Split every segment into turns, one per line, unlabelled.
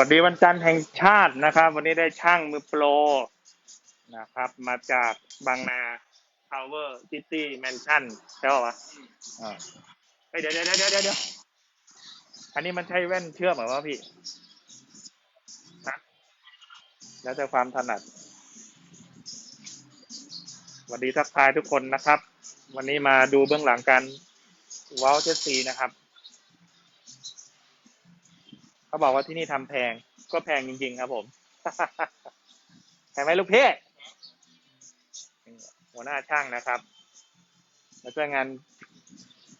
วัสดีวันจันทร์แห่งชาตินะครับ วันนี้ได้ช่างมือโปรนะครับ มาจากบางนา Power City Mansion ใช่ป่าวะอ่าเฮ้ยเดี๋ยวเดี๋ยวเดี๋ยวเดี๋ยวเดี๋ยวอันนี้มันใช้แว่นเชื่อมเหรอวะพี่ฮะแล้วแต่ความถนัดสวัสดีทักทายทุกคนนะครับ วันนี้มาดูเบื้องหลังการวอลเจสีนะครับ เขาบอกว่าที่นี่ทำแพงก็แพงจริง ๆ ครับผมแพงไหมลูกพี่หัวหน้าช่างนะครับมาช่วยงาน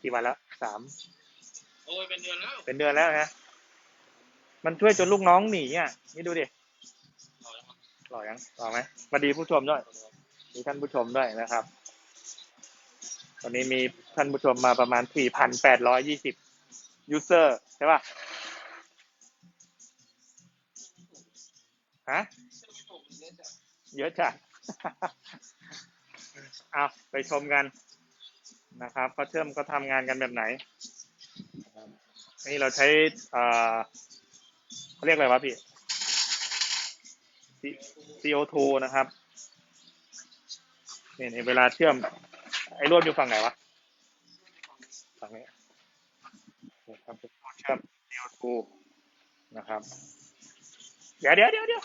กี่วันแล้วสาม
โอ้ยเป็นเดือนแล้ว
เป็นเดือนแล้วนะมันช่วยจนลูกน้องหนีอะนี่ดูดิหล่อยังหล่อไหมสวัสดีผู้ชมด้วยมีท่านผู้ชมด้วยนะครับวันนี้มีท่านผู้ชมมาประมาณ 4,820 ยูเซอร์ใช่ป่ะ ฮะเยอะจัดเอาไปชมกันนะครับเขาเชื่อมก็ทำงานกันแบบไหนนี่เราใช้เอ่อเขาเรียกอะไรวะพี่ CO2 นะครับนี่นี่เวลาเชื่อม ไอ้รวดอยู่ฝั่งไหนวะฝั่งนี้นะครับเป็นตัวเชื่อม CO2 นะครับ เดี๋ยวเดี๋ยวเดี๋ยวเดี๋ยว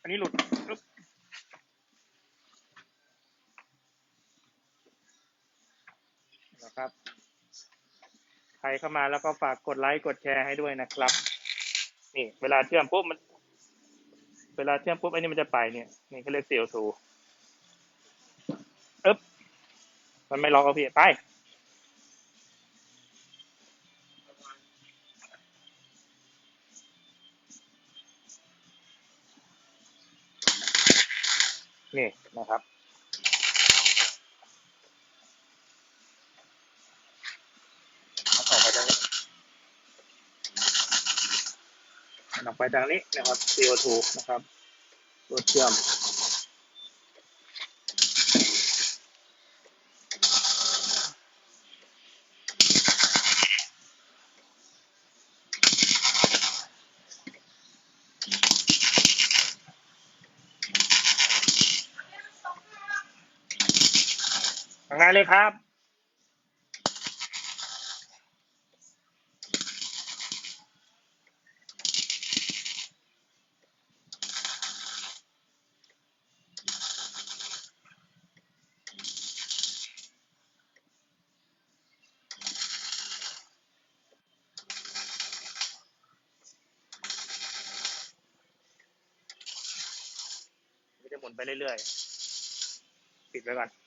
อันนี้หลุดนะครับ ใครเข้ามาแล้วก็ฝากกดไลค์กดแชร์ให้ด้วยนะครับ นี่เวลาเชื่อมปุ๊บมัน เวลาเชื่อมปุ๊บไอ้นี่มันจะไปเนี่ย นี่เขาเรียก CO2 อึ๊บมันไม่ล็อกเอาพี่ไป นะครับเออกไปทางนี้ออกไปทางนี้นะครับ CO2 นะครับตัวเชื่อมางไหนเลยครับมันจะหมุนไปเรื่อยๆ ปิดไว้ก่อน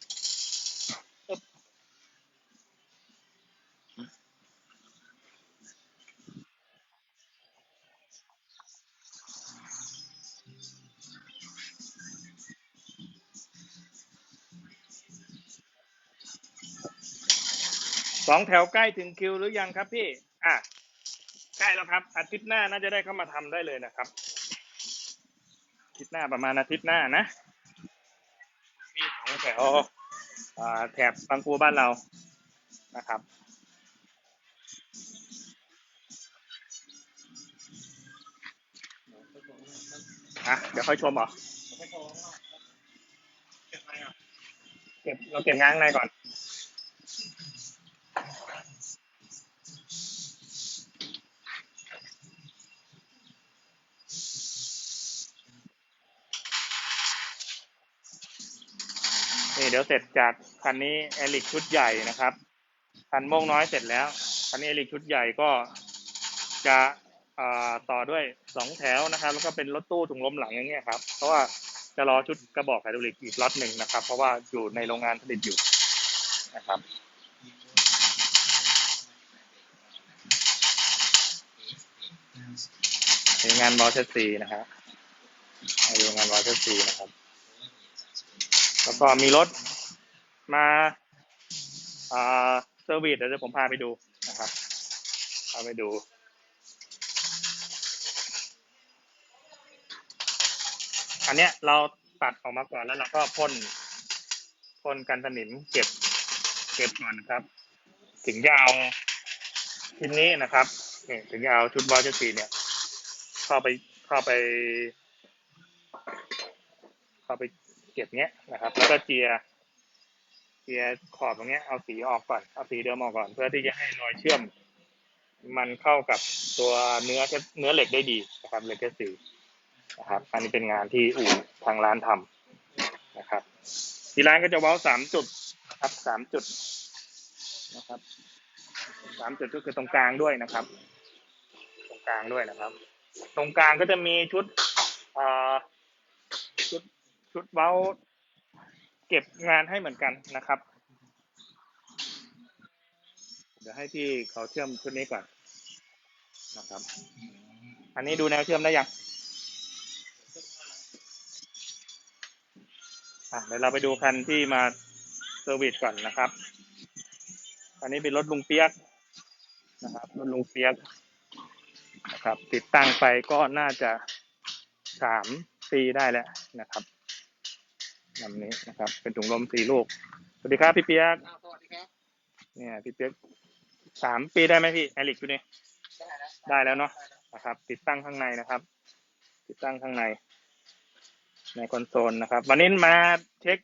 สองแถวใกล้ถึงคิวหรือยังครับพี่ อะใกล้แล้วครับ อาทิตย์หน้าน่าจะได้เข้ามาทำได้เลยนะครับ อาทิตย์หน้าประมาณอาทิตย์หน้านะมีสองแถวอ่าแถบบางปูบ้านเรานะครับอะเดี๋ยวค่อยชมเหรอเก็บเราเก็บงานข้างในก่อน เดี๋ยวเสร็จจากคันนี้เอลิกชุดใหญ่นะครับ คันโม่งน้อยเสร็จแล้ว คันนี้เอลิกชุดใหญ่ก็จะต่อด้วยสองแถวนะครับ แล้วก็เป็นรถตู้ถุงลมหลังอย่างเงี้ยครับ เพราะว่าจะรอชุดกระบอกไฮดรอลิกอีกล็อตหนึ่งนะครับ เพราะว่าอยู่ในโรงงานผลิตอยู่นะครับในงานวอเชสีนะครับมาดูงานวอเชสีนะครับ แล้วก็มีรถมาเซอร์วิสเดี๋ยวผมพาไปดูนะครับพาไปดูอันเนี้ยเราตัดออกมาก่อนแล้วเราก็พ่นพ่นกันสนิมเก็บ เก็บก่อนนะครับ ถึงจะเอาชิ้นนี้นะครับนี่ถึงจะเอาชุดวอลเชสีเนี่ย เข้าไปเข้าไป เข้าไป ก็บเนี้ยนะครับ แล้วก็เจียเจียขอบตรงเนี้ยเอาสีออกก่อนเอาสีเดิมออกก่อนเพื่อที่จะให้รอยเชื่อม มันเข้ากับตัวเนื้อเนื้อเหล็กได้ดีนะครับเหล็กเทสสีนะครับ อันนี้เป็นงานที่อู่ทางร้านทำนะครับ ที่ร้านก็จะเว้าสามจุดนะครับสามจุดนะครับสามจุดก็คือตรงกลางด้วยนะครับ ตรงกลางด้วยนะครับ ตรงกลางก็จะมีชุดอ่อชุด ชุดเว้าเก็บงานให้เหมือนกันนะครับ เดี๋ยวให้พี่เขาเชื่อมชุดนี้ก่อนนะครับ อันนี้ดูแนวเชื่อมได้ยังอะเดี๋ยวเราไปดูคันที่มาเซอร์วิสก่อนนะครับอันนี้เป็นรถลุงเปียกนะครับรถลุงเปียกนะครับ ติดตั้งไปก็น่าจะสามปีได้แล้วนะครับ ลำนี้นะครับ เป็นถุงลมสี่ลูก สวัสดีครับพี่เปียก
อ่าสวัสดีครับ
เนี่ยพี่เปียกสามปีได้ไหมพี่ไอริกตัวนี้
ได้แล้ว
ได้แล้วเนอะนะครับ ติดตั้งข้างในนะครับ ติดตั้งข้างใน ในคอนโซลนะครับ วันนี้มาเช็ค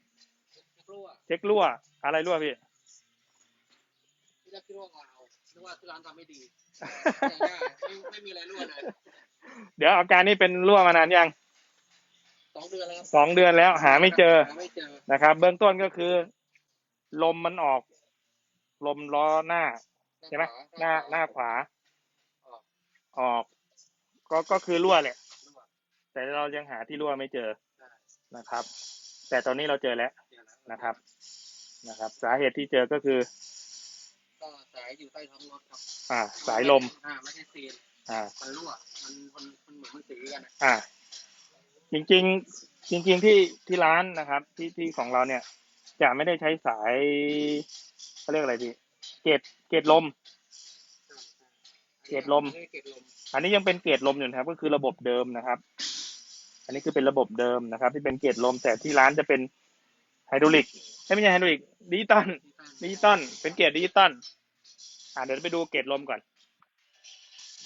รั่ว
เช็ครั่วอะไรรั่วพี่
ที่แรกคิดว่าเราคิดว่าที่ร้านทำไม่ดีอย่างง่ายไม่ไม่มีอะไรรั่วเลย
เดี๋ยวอาการนี้เป็นรั่วมานานยัง
สองเดือนแล้วครับ
สองเดือนแล้วหาไม่เจอ
หาไม่เจอ
นะครับ เบื้องต้นก็คือ ลมมันออก ลมล้อหน้าใช่ไหมหน้าหน้าขวา ออก ก็ก็คือรั่วแหละ
รั่ว
แต่เรายังหาที่รั่วไม่เจอ
ได้
นะครับ แต่ตอนนี้เราเจอแล้ว
เจอแล้ว
นะครับ นะครับ สาเหตุที่เจอก็คือ
ก็สายอยู่ใต้ท้องรถครับ
อ่า สายลม
อ่าไม่ใช่ซีน
อ่า
มันรั่ว มันมันมันเหมือนมันสีกันอะ
อ่า จริงๆจริง ๆที่ที่ร้านนะครับ ที่ที่ของเราเนี่ย จะไม่ได้ใช้สายเขาเรียกอะไรพี่เกตเกตลม เกรดลม อันนี้ยังเป็นเกตลมอยู่นะครับ ก็คือระบบเดิมนะครับ อันนี้คือเป็นระบบเดิมนะครับ ที่เป็นเกตลมแต่ที่ร้านจะเป็นไฮดรอลิกไม่ใช่ไฮดรอลิกดิจิตอล
ที่ตั้ง
ดิจิตอลเป็นเกรดดิจิตอลอ่าเดี๋ยวไปดูเกรดลมก่อน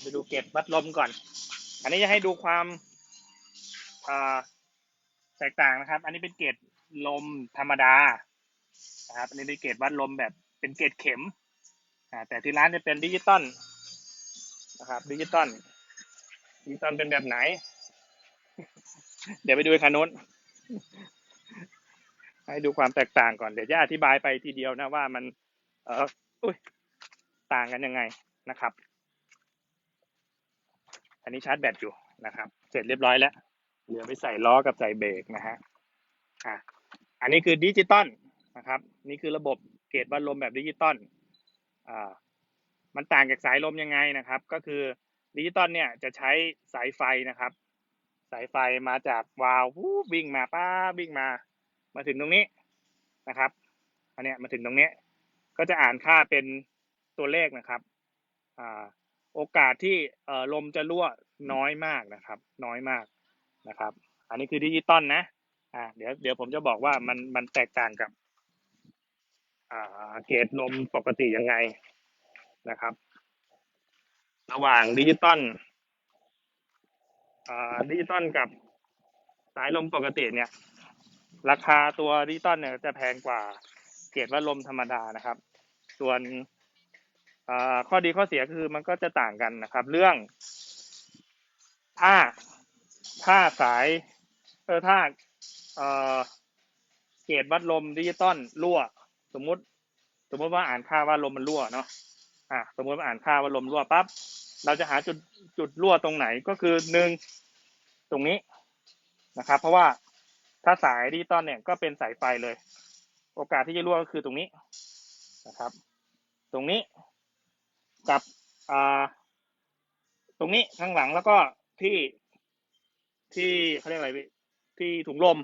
ไปดูเกรดวัดลมก่อน อันนี้จะให้ดูความ แตกต่างนะครับ อันนี้เป็นเกรดลมธรรมดานะครับ อันนี้เป็นเกรดวัดลมแบบเป็นเกรดเข็มแต่ที่ร้านจะเป็นดิจิตอลนะครับดิจิตอลดิจิตอลเป็นแบบไหน เดี๋ยวไปดูคันนู้นให้ดูความแตกต่างก่อนเดี๋ยวจะอธิบายไปทีเดียวนะว่ามัน เอออุ้ยต่างกันยังไงนะครับ อันนี้ชาร์จแบตอยู่นะครับ เสร็จเรียบร้อยแล้ว เหลือไปใส่ล้อกับใส่เบรกนะฮะอะอันนี้คือดิจิตอลนะครับ นี่คือระบบเกจวัดลมแบบดิจิตอลอ่ามันต่างจากสายลมยังไงนะครับ ก็คือดิจิตอลเนี่ยจะใช้สายไฟนะครับ สายไฟมาจากวาล์ววูบวิ่งมาป้าวิ่งมา มาถึงตรงนี้นะครับอันเนี้ยมาถึงตรงนี้ก็จะอ่านค่าเป็นตัวเลขนะครับอ่าโอกาสที่เอ่อลมจะรั่วน้อยมากนะครับ น้อยมาก นะครับ อันนี้คือดิจิตอลนะอ่าเดี๋ยวเดี๋ยวผมจะบอกว่ามันมันแตกต่างกับอ่าเกจลมปกติยังไงนะครับ ระหว่างดิจิตอลอ่าดิจิตอลกับสายลมปกติเนี่ย ราคาตัวดิจิตอลเนี่ยจะแพงกว่าเกจวัดลมธรรมดานะครับ ส่วนอ่าข้อดีข้อเสียคือมันก็จะต่างกันนะครับ เรื่อง ถ้า ถ้าสาย เออถ้าเออเกจวัดลมดิจิตอลรั่ว สมมุติ สมมุติว่าอ่านค่าว่าลมมันรั่วเนาะอะสมมุติว่าอ่านค่าว่าลมรั่วปั๊บเราจะหาจุดจุดรั่วตรงไหนก็คือหนึ่งตรงนี้นะครับ เพราะว่าถ้าสายดิจิตอลเนี่ยก็เป็นสายไฟเลย โอกาสที่จะรั่วก็คือตรงนี้นะครับ ตรงนี้กับอ่าตรงนี้ข้างหลังแล้วก็ที่ ที่เขาเรียกอะไรพี่ที่ถุงลม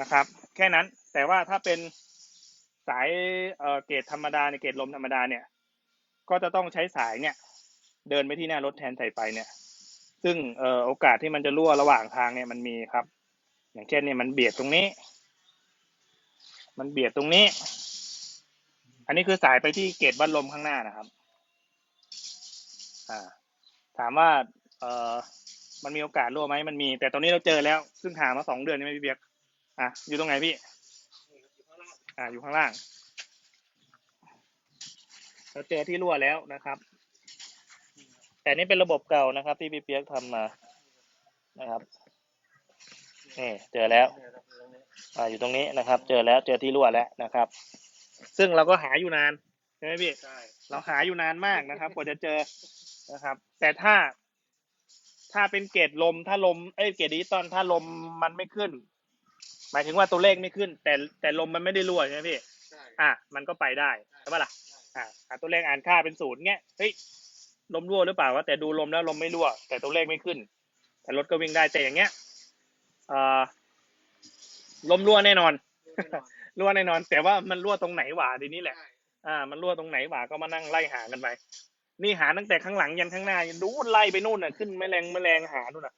นะครับ แค่นั้น แต่ว่าถ้าเป็นสายเอ่อเกรดธรรมดาในเกรดลมธรรมดาเนี่ย ก็จะต้องใช้สายเนี่ย เดินไปที่หน้ารถแทนสายไฟเนี่ย ซึ่งเอ่อโอกาสที่มันจะรั่วระหว่างทางเนี่ยมันมีครับ อย่างเช่นเนี่ยมันเบียดตรงนี้ มันเบียดตรงนี้ อันนี้คือสายไปที่เกรดวัดลมข้างหน้านะครับ อ่า ถามว่าเอ่อ มันมีโอกาสรั่วไหมมันมี แต่ตอนนี้เราเจอแล้ว ซึ่งหามาสองเดือนใช่ไหมพี่เบียกอะอยู่ตรงไหนพี่อ่าอยู่ข้างล่าง เราเจอที่รั่วแล้วนะครับ แต่นี่เป็นระบบเก่านะครับ ที่พี่เปียกทำมานะครับนี่เจอแล้วอ่าอยู่ตรงนี้นะครับ เจอแล้วเจอที่รั่วแล้วนะครับ ซึ่งเราก็หาอยู่นานใช่ไหมพี่
ใช่
เราหาอยู่นานมากนะครับกว่าจะเจอนะครับ แต่ถ้า ถ้าเป็นเกรดลมถ้าลมเอ้ยเกรดดิจิตอลถ้าลมมันไม่ขึ้น หมายถึงว่าตัวเลขไม่ขึ้น แต่แต่ลมมันไม่ได้รั่วใช่ไหมพี่
ใช่
อะมันก็ไปได้ใช่ปะล่ะอะอะตัวเลขอ่านค่าเป็นศูนย์เงี้ยเฮ้ยลมรั่วหรือเปล่าวะแต่ดูลมแล้วลมไม่รั่ว แต่ตัวเลขไม่ขึ้น แต่รถก็วิ่งได้แต่อย่างเงี้ยเอ่อลมรั่วแน่นอน รั่วแน่นอน แต่ว่ามันรั่วตรงไหนหว่าทีนี้แหละ
ใช่
อ่า มันรั่วตรงไหนหว่าก็มานั่งไล่หากันไป นี่หาตั้งแต่ข้างหลังยันข้างหน้ายันดูไล่ไปนู่นน่ะขึ้นแมลงแมลงหานู่นน่ะ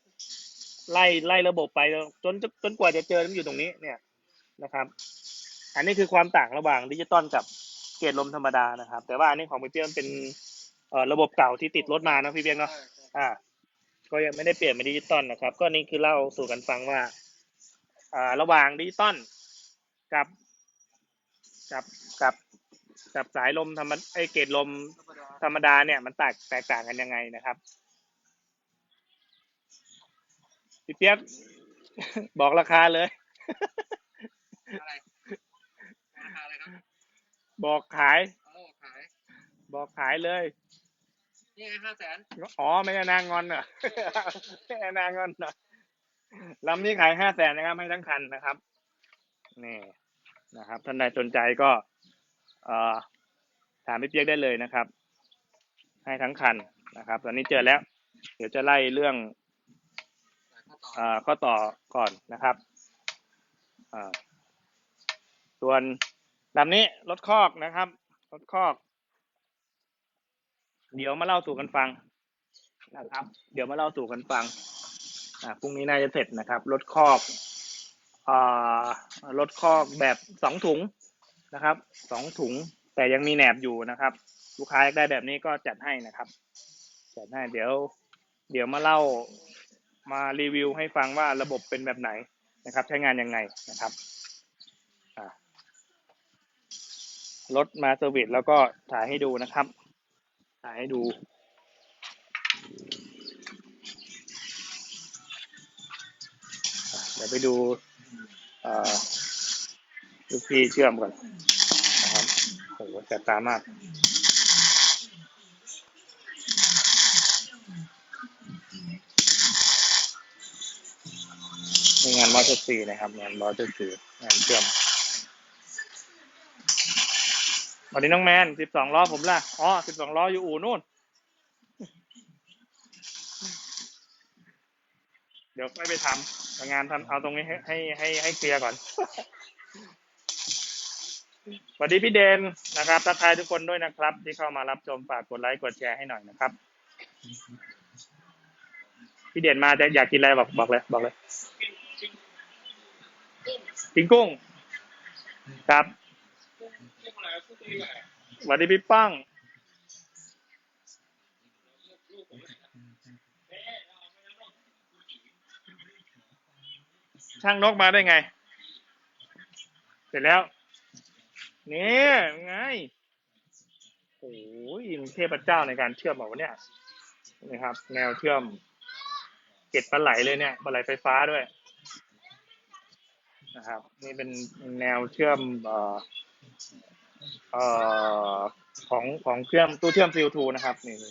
ไล่ไล่ระบบไปจนจนกว่าจะเจอมันอยู่ตรงนี้เนี่ยนะครับ อันนี้คือความต่างระหว่างดิจิตอลกับเกรดลมธรรมดานะครับ แต่ว่าอันนี้ของพี่เปียกเป็นเอ่อระบบเก่าที่ติดรถมานะพี่เปียกเนาะอ่า ก็ยังไม่ได้เปลี่ยนเป็นดิจิตอลนะครับ ก็นี่คือเล่าสู่กันฟังว่าอ่าระหว่างดิจิตอลกับกับกับ กับสายลมธรรมไอยเกรดลม
ธรรมดา
ธรรมดาเนี่ยมันแตกแตกต่างกันยังไงนะครับพี่เปียกบอกราคาเลย
อะไรราคาอะไรครับ
บอกขาย
โอ้ขาย
บอกขายเลย
นี่ไงห้าแสน
อ๋อ ไม่ได้นางงอนเหรอไม่ได้นางงอนเหรอลำนี้ขายห้าแสนนะครับให้ทั้งคันนะครับ นี่นะครับ ท่านใดสนใจก็เอ่อ ถามพี่เปียกได้เลยนะครับ ให้ทั้งคันนะครับ ตอนนี้เจอแล้ว เดี๋ยวจะไล่เรื่อง
จ่ายค่าต่อ
เอ่อข้อต่อก่อนนะครับอ่าส่วนลำนี้รถคอกนะครับรถคอก เดี๋ยวมาเล่าสู่กันฟังนะครับ เดี๋ยวมาเล่าสู่กันฟังอ่าพรุ่งนี้น่าจะเสร็จนะครับรถคอกอ่ารถคอกแบบสองถุง นะครับสองถุงแต่ยังมีแหนบอยู่นะครับ ลูกค้าอยากได้แบบนี้ก็จัดให้นะครับจัดให้เดี๋ยว เดี๋ยวมาเล่ามารีวิวให้ฟังว่าระบบเป็นแบบไหนนะครับ ใช้งานยังไงนะครับรถมาเซอร์วิสแล้วก็ถ่ายให้ดูนะครับ ถ่ายให้ดูเดี๋ยวไปดูอ่อ ลูกพี่เชื่อมก่อนนะครับโอ้โหแสบตามากงานมอเตอร์ซีนะครับ งานมอเตอร์ซีงานเชื่อมสวัสดีน้องแมนสิบสองล้อผมล่ะอ๋อสิบสองล้ออยู่อู่นู่น เดี๋ยวไม่ไปทำงานทำเอาตรงนี้ให้ให้ให้ให้เคลียร์ก่อน สวัสดีพี่เดนนะครับทักทายทุกคนด้วยนะครับ ที่เข้ามารับชมฝากกดไลค์กดแชร์ให้หน่อยนะครับ พี่เด่นมาจะอยากกินอะไรบอกบอกเลย บอกเลยกินกุ้ง ครับสวัสดีพี่ป้องช่างนกมาได้ไง เสร็จแล้ว นี่ยไงโอ้ยเทพเจ้าในการเชื่อมเหรอวะเนี่ยนี่ครับ แนวเชื่อมเก็ดปลาไหลเลยเนี่ยปลาไหลไฟฟ้าด้วยนะครับ นี่เป็นแนวเชื่อมเอ่อเอ่อของของเชื่อมตู้เชื่อม CO2 นะครับนี่นะ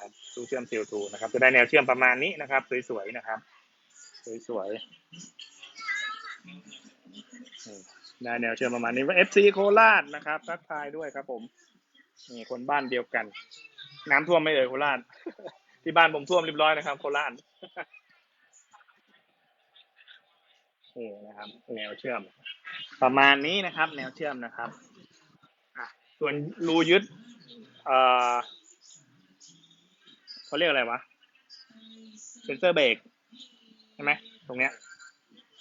ครับตู้เชื่อม CO2 นะครับ จะได้แนวเชื่อมประมาณนี้นะครับ สวยๆนะครับ สวยๆ นี่ได้แนวเชื่อมประมาณนี้ว่า FC โคราชนะครับทักทายด้วยครับ ผมนี่คนบ้านเดียวกัน น้ำท่วมไม่เอ่ยโคราช ที่บ้านผมท่วมเรียบร้อยนะครับ โคราชนี่นะครับ แนวเชื่อม ประมาณนี้นะครับ แนวเชื่อมนะครับส่วนรูยึดเอ่อเขาเรียกอะไรวะเซนเซอร์เบรกใช่ไหมตรงเนี้ย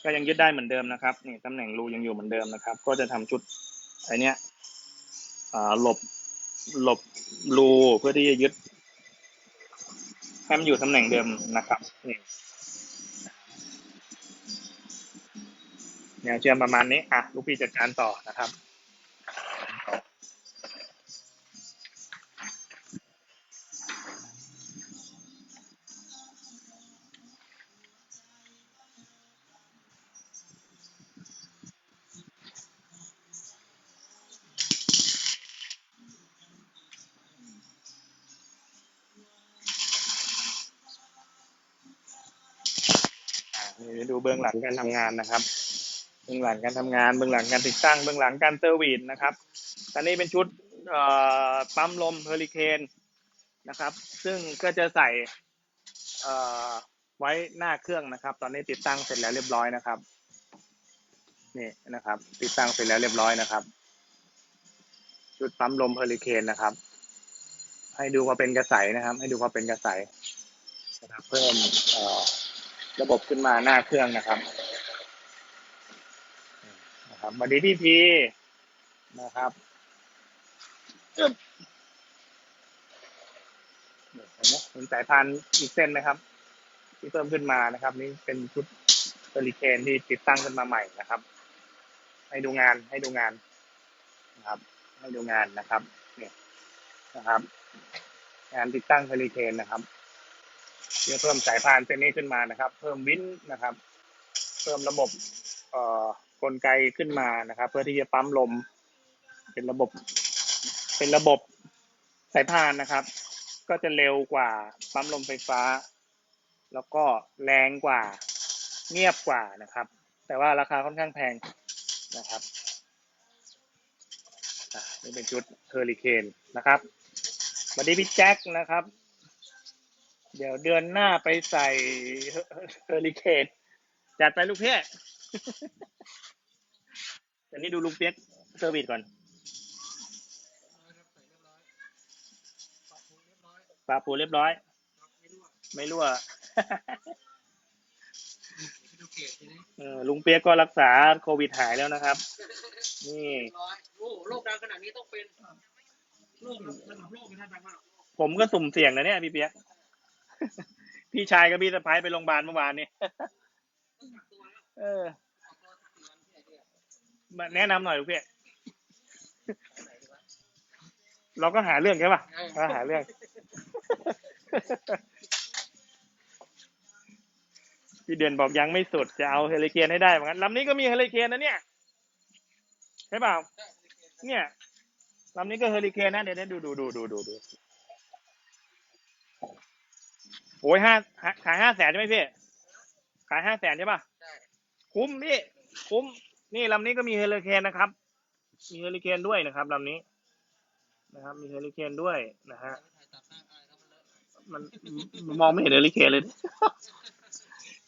ก็ยังยึดได้เหมือนเดิมนะครับนี่ตำแหน่งรูยังอยู่เหมือนเดิมนะครับ ก็จะทำชุดไอเนี้ยอ่าหลบหลบรูเพื่อที่จะยึดให้มันอยู่ตำแหน่งเดิมนะครับนี่แนวเชื่อมประมาณนี้อะลูกพี่จัดการต่อนะครับ เบื้องหลังการทำงานนะครับ เบื้องหลังการทำงาน เบื้องหลังการติดตั้ง เบื้องหลังการเซอร์วิสนะครับ ตอนนี้เป็นชุดปั๊มลมเฮอริเคนนะครับ ซึ่งก็จะใส่ไว้หน้าเครื่องนะครับ ตอนนี้ติดตั้งเสร็จแล้วเรียบร้อยนะครับนี่นะครับ ติดตั้งเสร็จแล้วเรียบร้อยนะครับ ชุดปั๊มลมเฮอริเคนนะครับ ให้ดูว่าเป็นกระใสนะครับ ให้ดูว่าเป็นกระใสนะครับเพิ่มเอ่อ ระบบขึ้นมาหน้าเครื่องนะครับนะครับมาดีพี่พีนะครับอึ๊บเนี่ยเห็นไหมเห็นสายพานอีกเส้นไหมครับ ที่เพิ่มขึ้นมานะครับ นี่เป็นชุดเฮอริเคนที่ติดตั้งขึ้นมาใหม่นะครับ ให้ดูงานให้ดูงานนะครับ ให้ดูงานนะครับ เนี่ยนะครับ งานติดตั้งเฮอริเคนนะครับ เพื่อเพิ่มสายพานเส้นนี้ขึ้นมานะครับ เพิ่มวินนะครับ เพิ่มระบบเอ่อกลไกขึ้นมานะครับ เพื่อที่จะปั๊มลม เป็นระบบ เป็นระบบสายพานนะครับ ก็จะเร็วกว่าปั๊มลมไฟฟ้า แล้วก็แรงกว่าเงียบกว่านะครับ แต่ว่าราคาค่อนข้างแพงนะครับนี่เป็นชุดเฮอริเคนนะครับสวัสดีพี่แจ็คนะครับ เดี๋ยวเดือนหน้าไปใส่เฮอริเคนจัดไปลูกเพี้ยแต่นี่ดูลุงเปียกเซอร์วิสก่อน
ใส่เรียบร้อยปรับปรุงเรียบร้อย
ปลาปูเรียบร้อย
ครับไม่รั่ว
ไม่รั่ว
ไปดูเกรดทีนี้
เออลุงเปียกก็รักษาโควิดหายแล้วนะครับ นี่
เรียบร้อยโอ้โรคดังขนาดนี้ต้องเป็นโรคระดับโลกเป็นท่านดังมาก
ผมก็สุ่มเสี่ยงนะเนี่ยพี่เปียก พี่ชายกับพี่สะพ้ายไปโรงพยาบาลเมื่อวานนี้เออ
กักตัวสักสี่วันที่ไหนดีอะ
มาแนะนำหน่อยลูกเปียก
ไหน
เราก็หาเรื่องใช่ป่ะ
เออ
ก็หาเรื่อง พี่เด่นบอกยังไม่สุดจะเอาเฮลิเคนให้ได้เหมือนกันลำนี้ก็มีเฮลิเคนนะเนี่ยใช่เปล่าเนี่ยลำนี้ก็เฮอริเคนนะเดี๋ยวดูดูดูดูดูดูโอ้ยห้าขายห้าแสนใช่ไหมพี่ ขายห้าแสนใช่ป่ะ
ได้
คุ้มพี่ คุ้ม นี่ลำนี้ก็มีเฮอริเคนนะครับ มีเฮอริเคนด้วยนะครับลำนี้ นะครับ มีเฮอริเคนด้วยนะฮะ
ถ่ายตัดหน้าอายครับมันเลอะ
มันมันมองไม่เห็นเฮอริเคนเลย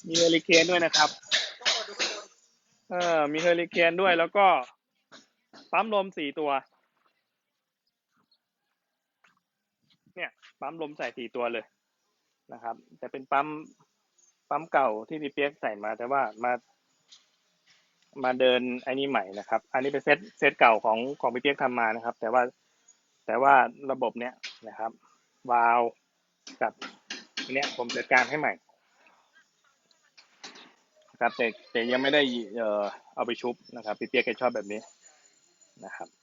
มีเฮอริเคนด้วยนะครับ
ต้องมาดูข้างบน
เออ มีเฮอริเคนด้วยแล้วก็ปั๊มลมสี่ตัว เนี่ย ปั๊มลมใส่สี่ตัวเลย นะครับ แต่เป็นปั๊มปั๊มเก่าที่พี่เปียกใส่มาแต่ว่ามามาเดินอ้นี่ใหม่นะครับ อันนี้เป็นเซตเซตเก่าของของพี่เปียกทำมานะครับ แต่ว่าแต่ว่าระบบเนี้ยนะครับวาลกับอันเนี้ยผมจัดการให้ใหม่ครับแต่แต่ยังไม่ได้เอ่อเอาไปชุบนะครับพี่เปียกแกชอบแบบนี้นะครับ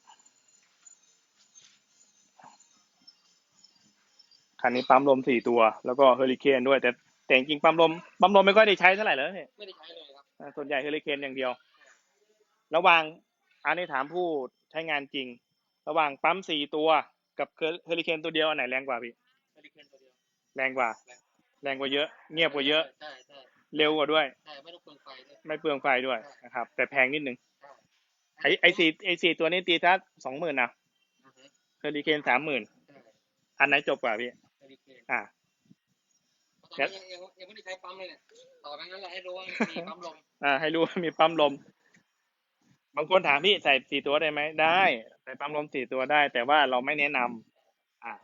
คันนี้ปั๊มลมสี่ตัว แล้วก็เฮอริเคนด้วย แต่แต่จริงๆปั๊มลมปั๊มลมไม่ค่อยได้ใช้เท่าไหร่แล้วเนี่ย
ไม่ได้ใช้เลยครับ
อ่าส่วนใหญ่เฮอริเคนอย่างเดียว ระหว่างอันนี้ถามผู้ใช้งานจริง ระหว่างปั๊มสี่ตัวกับเฮอริเคนตัวเดียวอันไหนแรงกว่าพี่
เฮลิเคนตัวเดียว
แรงกว่า แรงกว่าเยอะ เงียบกว่าเยอะ
ใช่ใช่
เร็วกว่าด้วย
ใช่ไม่ต้องเปลืองไฟด้วย
ไม่เปลืองไฟด้วยนะครับ แต่แพงนิดนึง
ใช่
ไอไอสี่ไอสี่ตัวนี้ตีทัสองหมื่นนะ
อ่าฮะ
เฮอริเคนสามหมื่น
ใช่
อันไหนจบกว่าพี่
เฮลิเคน
อ่า
ตอนนี้ยังยังยังไม่ได้ใช้ปั๊มเลยเนี่ยต่อไปงั้นเราให้รู้ว่ามีปั๊มลม
อ่า ให้รู้ว่ามีปั๊มลม บางคนถามพี่ใส่สี่ตัวได้ไหมได้ใส่ปั๊มลมสี่ตัวได้ แต่ว่าเราไม่แนะนำอ่า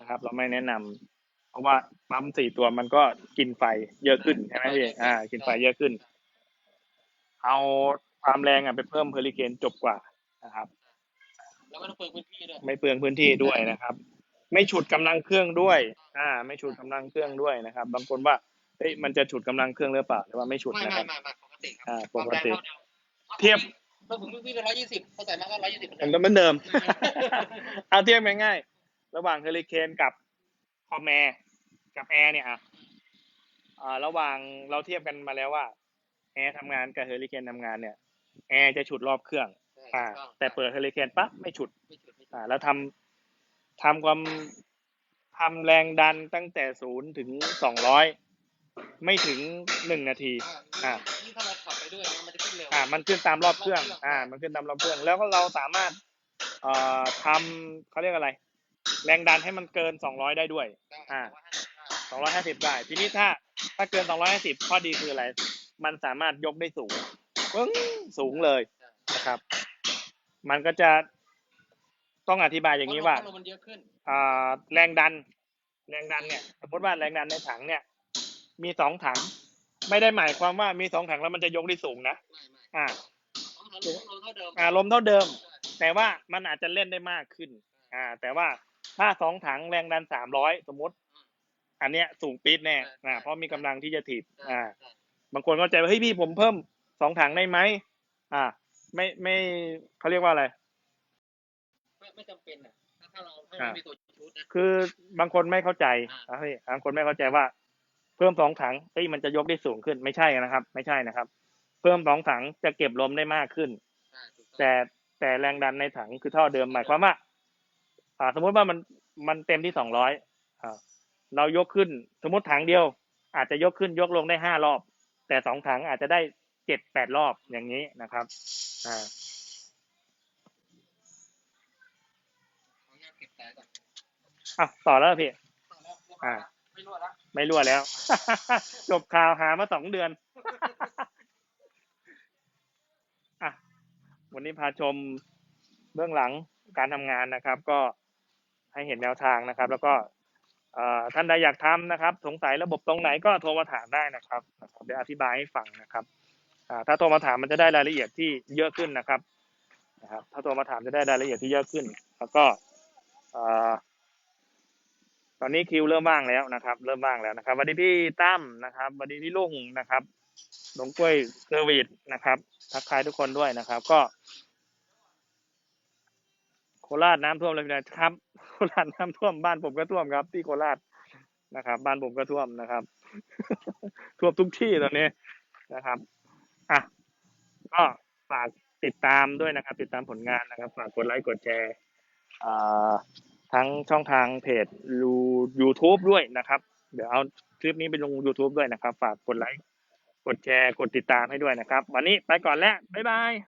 นะครับ เราไม่แนะนำเพราะว่าปั๊มสี่ตัวมันก็กินไฟเยอะขึ้นใช่ไหมพี่อ่า กินไฟเยอะขึ้น เอาความแรงอะไปเพิ่มเฮอริเคนจบกว่านะครับ
แล้วไม่ต้องเปลืองพื้นที่ด้วย
ไม่เปลืองพื้นที่ด้วยนะครับ ไม่ฉุดกำลังเครื่องด้วย อ่า ไม่ฉุดกำลังเครื่องด้วยนะครับ บางคนว่าเฮ้ยมันจะฉุดกำลังเครื่องหรือเปล่าหรือว่าไม่ฉุด
ไม่
นะค
ไม่
รับ
ไม่ไม่ปกติครั
อ่า
ความ
ปกติ
แรงเท่าดิม
เทียบ
ถ้าผมวิ่งไปร้อยยี่สิบเขาใส่มาก็ร้อยยี่สิบ
มันก็เหมือนเดิมเอาเทียบง่ายๆระหว่างเฮลิเคนกับคอมแอร์กับแอร์เนี่ยอะอ่าระหว่างเราเทียบกันมาแล้วว่าแอร์ทำงานกับเฮลิเคนทำงานเนี่ยแอร์จะฉุดรอบเครื่อง อ่า แต่เปิดเฮลิเคนปั๊บไม่ฉุด
ไม่ฉุดไม่ฉุด
อ่าแล้วทำ ทำความทำแรงดันตั้งแต่ศูนย์ถึงสองร้อยไม่ถึงหนึ่งนาที
อ่า
อ่า
ยิ่งถ้าเราขับไปด้วยนะมันจะขึ้นเร็ว
อ่า มันขึ้นตามรอบเครื่อง อ่า มันขึ้นตามรอบเครื่อง แล้วก็เราสามารถ เอ่อทำเขาเรียกอะไร แรงดันให้มันเกิน200ได้ด้วย อ่า250ได้ ทีนี้ถ้า ถ้าเกิน250ข้อดีคืออะไร มันสามารถยกได้สูงปึ้งสูงเลยนะครับ มันก็จะ ต้องอธิบายอย่างนี้ว่า
เพระลมมันเยอะขึ้น
อ่าแรงดัน แรงดันเนี่ย สมมติว่าแรงดันในถังเนี่ย มีสองถัง ไม่ได้หมายความว่ามีสองถังแล้วมันจะยกได้สูงนะ
ไม่ไม่
อ่า
ต้องทำลมเท่าเดิม
อ่าลมเท่าเดิม แต่ว่ามันอาจจะเล่นได้มากขึ้น อ่า แต่ว่าถ้าสองถังแรงดันสามร้อยสมมติ อันเนี้ยสูงปี๊ดแน่อ่าเพราะมีกำลังที่จะถีบ
ใช่
อ่า
ใช่
บางคนเข้าใจว่าเฮ้ยพี่ผมเพิ่มสองถังได้ไหมอ่า ไม่ไม่เขาเรียกว่าอะไร
ไม่ไม่จำเป็นอะถ้าถ้าเราถ้า
อ่า
เรามีตัวชุดนะ
คือบางคนไม่เข้าใจ
อ่า
อ่าเฮ้ยบางคนไม่เข้าใจว่าเพิ่มสองถังเฮ้ยมันจะยกได้สูงขึ้นไม่ใช่นะครับ ไม่ใช่นะครับ เพิ่มสองถังจะเก็บลมได้มากขึ้น
ใช่ถูกต้อง
แต่แต่แรงดันในถังคือเท่าเดิมหมายความว่าอ่า สมมติว่ามันมันเต็มที่สองร้อยอ่าเรายกขึ้น สมมติถังเดียว อาจจะยกขึ้นยกลงได้ห้ารอบ แต่สองถังอาจจะได้เจ็ดแปดรอบอย่างนี้นะครับ อ่า
ขออนุญาตเก็บสายก่อน
อะต่อแล้วพี่ อ่า
ไม่รั่วละ
ไม่รั่วแล้ว จบข่าวหามาสองเดือน อะ วันนี้พาชมเบื้องหลังการทำงานนะครับ ก็ให้เห็นแนวทางนะครับ แล้วก็เอ่อท่านใดอยากทำนะครับ สงสัยระบบตรงไหนก็โทรมาถามได้นะครับนะครับเดี๋ยวอธิบายให้ฟังนะครับอ่าถ้าโทรมาถามมันจะได้รายละเอียดที่เยอะขึ้นนะครับ นะครับ ถ้าโทรมาถามจะได้รายละเอียดที่เยอะขึ้น แล้วก็เอ่อ ตอนนี้คิวเริ่มว่างแล้วนะครับ เริ่มว่างแล้วนะครับสวัสดีพี่ตั้มนะครับสวัสดีพี่ลุงนะครับหลงกล้วยเซอร์วิสนะครับ ทักทายทุกคนด้วยนะครับ ก็ โคราชน้ำท่วมเลยนะครับ โคราชน้ำท่วมบ้านผมก็ท่วมครับ ที่โคราชนะครับ บ้านผมก็ท่วมนะครับ ท่วมทุกที่ตอนนี้นะครับอะก็ฝากติดตามด้วยนะครับ ติดตามผลงานนะครับ ฝากกดไลค์กดแชร์อ่า ทั้งช่องทางเพจยูทูบด้วยนะครับ เดี๋ยวเอาคลิปนี้ไปลง YouTube ด้วยนะครับ ฝากกดไลค์ กดแชร์ กดติดตามให้ด้วยนะครับ วันนี้ไปก่อนแล้ว บ๊ายบาย